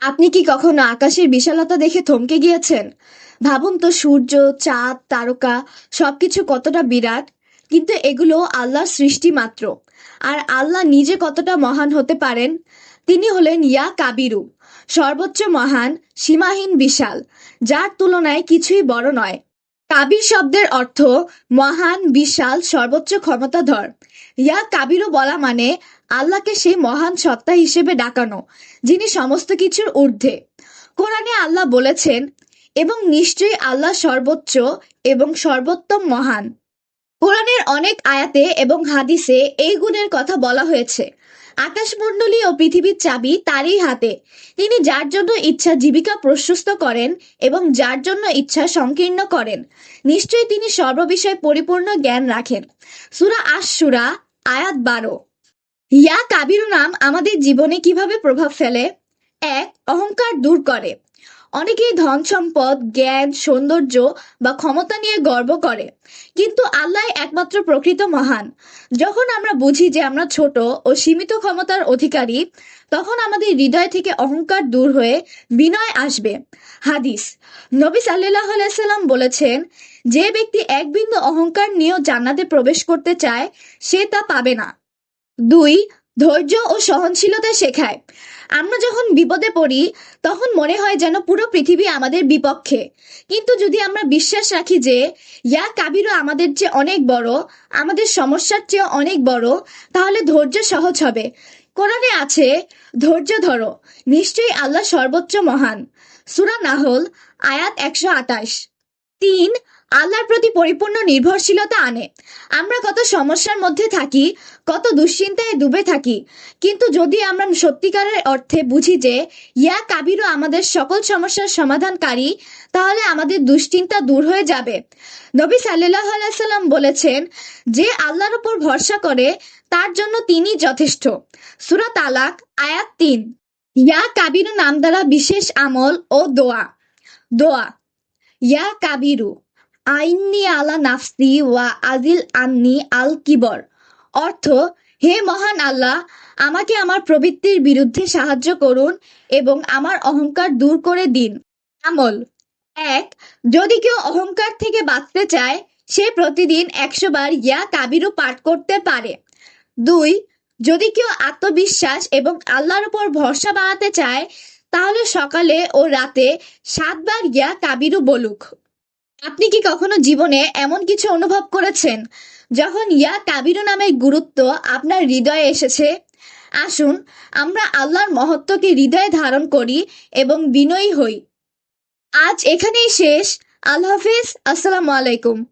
আপনি কি কখনো আকাশের বিশালতা দেখে থমকে গিয়েছেন? ভাবুন তো, সূর্য, চাঁদ, তারকা, সবকিছু কতটা বিরাট। কিন্তু এগুলো আল্লাহর সৃষ্টি মাত্র। আর আল্লাহ নিজে কতটা মহান হতে পারেন? তিনি হলেন ইয়া কাবিরু, সর্বোচ্চ মহান, সীমাহীন বিশাল, যার তুলনায় কিছুই বড় নয়। কাবির শব্দের অর্থ মহান, বিশাল, সর্বোচ্চ ক্ষমতাধর। ইয়া কাবিরু বলা মানে আল্লাহকে সেই মহান সত্তা হিসেবে ডাকানো, যিনি সমস্ত কিছুর ঊর্ধ্বে। কোরআনে আল্লাহ বলেছেন, এবং নিশ্চয়ই আল্লাহ সর্বোচ্চ এবং সর্বোত্তম মহান। কোরআনের অনেক আয়াতে এবং হাদিসে এই গুণের কথা বলা হয়েছে। আকাশমণ্ডলী ও পৃথিবীর চাবি তারই হাতে। তিনি যার জন্য ইচ্ছা জীবিকা প্রশস্ত করেন এবং যার জন্য ইচ্ছা সংকীর্ণ করেন। নিশ্চয়ই তিনি সর্ববিষয়ে পরিপূর্ণ জ্ঞান রাখেন। সুরা আশ সুরা আয়াত বারো। ইয়া কাবিরু নাম আমাদের জীবনে কীভাবে প্রভাব ফেলে? এক, অহংকার দূর করে। অনেকেই ধন সম্পদ, জ্ঞান, সৌন্দর্য বা ক্ষমতা নিয়ে গর্ব করে। কিন্তু আল্লাহ একমাত্র প্রকৃত মহান। যখন আমরা বুঝি যে আমরা ছোট ও সীমিত ক্ষমতার অধিকারী, তখন আমাদের হৃদয় থেকে অহংকার দূর হয়ে বিনয় আসবে। হাদিস। নবী সাল্লাহ আলাইসাল্লাম বলেছেন, যে ব্যক্তি এক বিন্দু অহংকার নিয়েও জান্নাতে প্রবেশ করতে চায়, সে তা পাবে না। দুই, ধৈর্য ও সহনশীলতা শেখায়। আমরা যখন বিপদে পড়ি, তখন মনে হয় যেন পুরো পৃথিবী আমাদের বিপক্ষে। কিন্তু যদি আমরা বিশ্বাস রাখি যে, ইয়া কাবিরও আমাদের চেয়ে অনেক বড়, আমাদের সমস্যার চেয়ে অনেক বড়, তাহলে ধৈর্য সহজ হবে। কোরআনে আছে, ধৈর্য ধরো, নিশ্চয়ই আল্লাহ সর্বোচ্চ মহান। সুরা নাহল, আয়াত একশো আটাশ তিন আল্লাহর প্রতি পরিপূর্ণ নির্ভরশীলতা আনে। আমরা কত সমস্যার মধ্যে থাকি, কত দুশ্চিন্তায় ডুবে থাকি, কিন্তু যদি আমরা সত্যিকারের অর্থে বুঝি যে, ইয়া কাবিরও আমাদের সকল সমস্যার সমাধানকারী, তাহলে আমাদের দুশ্চিন্তা দূর হয়ে যাবে। নবী সাল্লাহ আলাইসাল্লাম বলেছেন, যে আল্লাহর উপর ভরসা করে, তার জন্য তিনি যথেষ্ট। সুরা তালাক, আয়াত তিন। ইয়া কাবিরু নাম দ্বারা বিশেষ আমল ও দোয়া। দোয়া। ইয়া কাবিরু। আইন্নি আলা নাফসি ওয়া আজিল আন্নি আল কিবর। অর্থ, হে মহান আল্লাহ, আমাকে আমার প্রবৃত্তির বিরুদ্ধে সাহায্য করুন এবং আমার অহংকার দূর করে দিন। আমল। এক, যদি কেউ অহংকার থেকে বাঁচতে চায়, সে প্রতিদিন একশো বার ইয়া কাবিরু পাঠ করতে পারে। দুই, যদি কেউ আত্মবিশ্বাস এবং আল্লাহর উপর ভরসা বাড়াতে চায়, তাহলে সকালে ও রাতে সাতবার ইয়া কাবিরু বলুক। আপনি কি কখনো জীবনে এমন কিছু অনুভব করেছেন যখন ইয়া কাবিরু নামের গুরুত্ব আপনার হৃদয়ে এসেছে? আসুন, আমরা আল্লাহর মহত্বকে হৃদয়ে ধারণ করি এবং বিনয়ী হই। আজ এখানেই শেষ। আল্লাহ হাফিজ। আসসালামু আলাইকুম।